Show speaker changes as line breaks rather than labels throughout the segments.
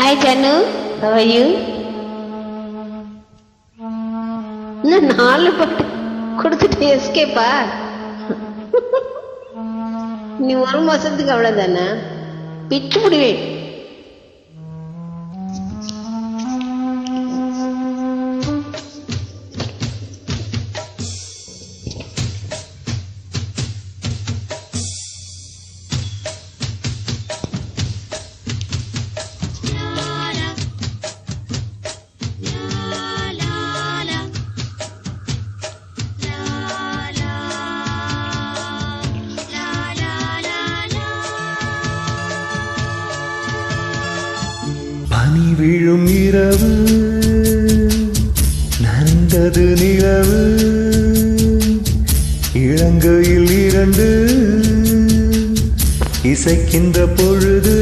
Hi Janu, how are you? இன்னும் நாலு பட்டு கொடுத்துட்டு எஸ்கேப்பா நீ ஒரு மாசத்துக்கு அவ்வளவுதானே? பிச்சு விடுவேன்
பனி விழும் இரவு நந்தது நிலவு. இலங்கையில் இரண்டு இசைக்கின்ற பொழுது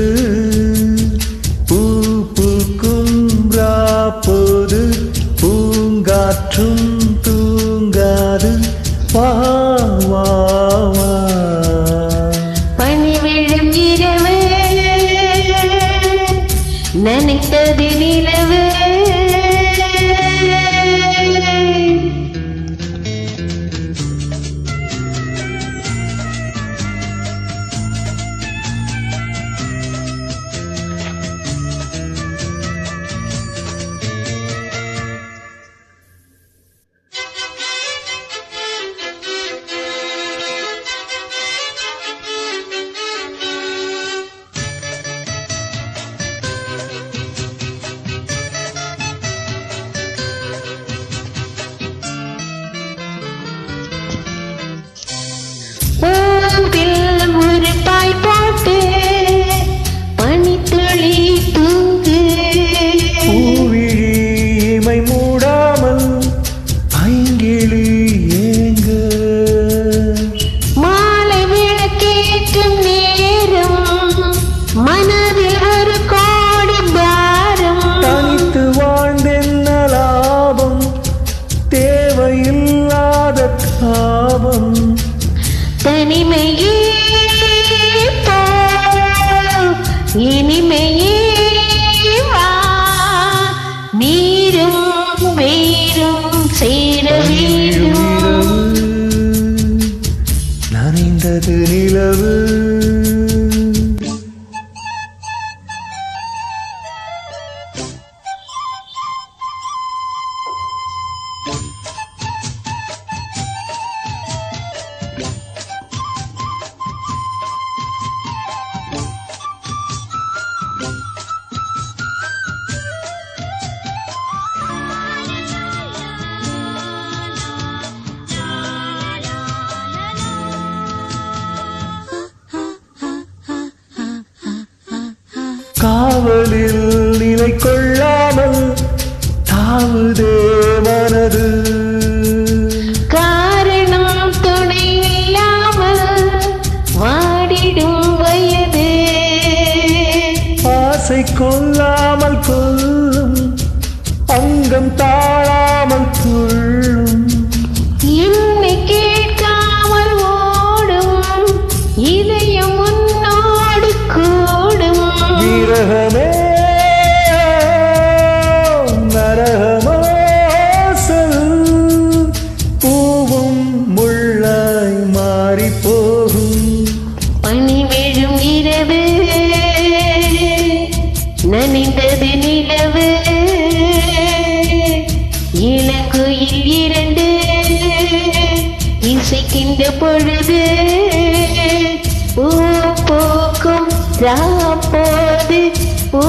விட்டது நிலவு. தனிமையே போ
காவலில் நிலை கொள்ளாமல் தாவுதே மனது.
காரணம் துணை இல்லாமல் வாடிடும் வயது.
ஆசை கொல்லாமல் கொல்லும் அங்கம் தாழாமல் துள்ளும்
என்னை கேட்காமல் ஓடும் இதயம் இசைக்கின்ற பொழுது பூ பூக்கும் போது பூ